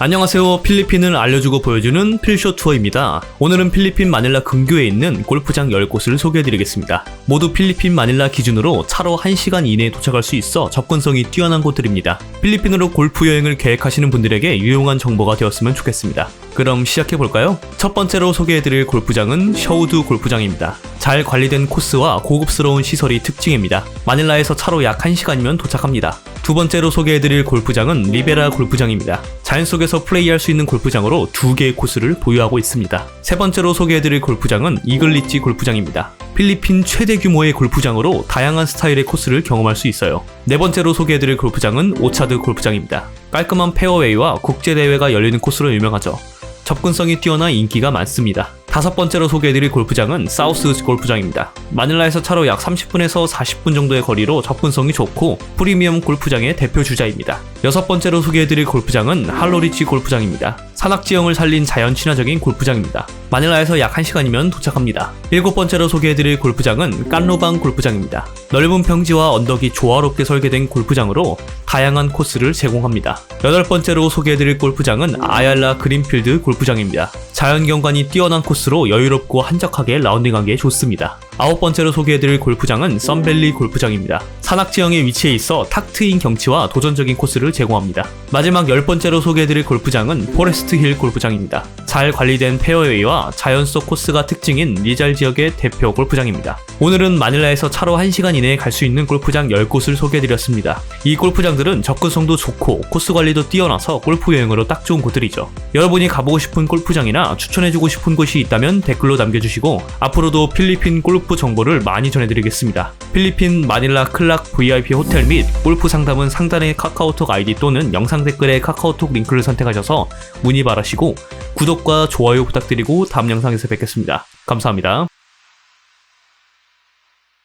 안녕하세요. 필리핀을 알려주고 보여주는 필쇼 투어입니다. 오늘은 필리핀 마닐라 근교에 있는 골프장 10곳을 소개해드리겠습니다. 모두 필리핀 마닐라 기준으로 차로 1시간 이내에 도착할 수 있어 접근성이 뛰어난 곳들입니다. 필리핀으로 골프 여행을 계획하시는 분들에게 유용한 정보가 되었으면 좋겠습니다. 그럼 시작해볼까요? 첫 번째로 소개해드릴 골프장은 셔우두 골프장입니다. 잘 관리된 코스와 고급스러운 시설이 특징입니다. 마닐라에서 차로 약 1시간이면 도착합니다. 두 번째로 소개해드릴 골프장은 리베라 골프장입니다. 자연 속에서 플레이할 수 있는 골프장으로 두 개의 코스를 보유하고 있습니다. 세 번째로 소개해드릴 골프장은 이글리치 골프장입니다. 필리핀 최대 규모의 골프장으로 다양한 스타일의 코스를 경험할 수 있어요. 네 번째로 소개해드릴 골프장은 오차드 골프장입니다. 깔끔한 페어웨이와 국제대회가 열리는 코스로 유명하죠. 접근성이 뛰어나 인기가 많습니다. 다섯 번째로 소개해드릴 골프장은 사우스 골프장입니다. 마닐라에서 차로 약 30분에서 40분 정도의 거리로 접근성이 좋고 프리미엄 골프장의 대표 주자입니다. 여섯 번째로 소개해드릴 골프장은 할로리치 골프장입니다. 산악지형을 살린 자연 친화적인 골프장입니다. 마닐라에서 약 1시간이면 도착합니다. 일곱 번째로 소개해드릴 골프장은 깐로방 골프장입니다. 넓은 평지와 언덕이 조화롭게 설계된 골프장으로 다양한 코스를 제공합니다. 여덟 번째로 소개해드릴 골프장은 아얄라 그린필드 골프장입니다. 자연 경관이 뛰어난 코스로 여유롭고 한적하게 라운딩하기에 좋습니다. 아홉 번째로 소개해드릴 골프장은 썬밸리 골프장입니다. 산악 지형에 위치해 있어 탁 트인 경치와 도전적인 코스를 제공합니다. 마지막 열 번째로 소개해드릴 골프장은 포레스트 힐 골프장입니다. 잘 관리된 페어웨이와 자연 속 코스가 특징인 리잘 지역의 대표 골프장입니다. 오늘은 마닐라에서 차로 1시간 이내에 갈 수 있는 골프장 10곳을 소개해드렸습니다. 이 골프장들은 접근성도 좋고 코스 관리도 뛰어나서 골프 여행으로 딱 좋은 곳들이죠. 여러분이 가보고 싶은 골프장이나 추천해주고 싶은 곳이 있다면 댓글로 남겨주시고 앞으로도 필리핀 골프 정보를 많이 전해드리겠습니다. 필리핀 마닐라 클락 VIP 호텔 및 골프 상담은 상단의 카카오톡 아이디 또는 영상 댓글에 카카오톡 링크를 선택하셔서 문의 바라시고 구독과 좋아요 부탁드리고 다음 영상에서 뵙겠습니다. 감사합니다.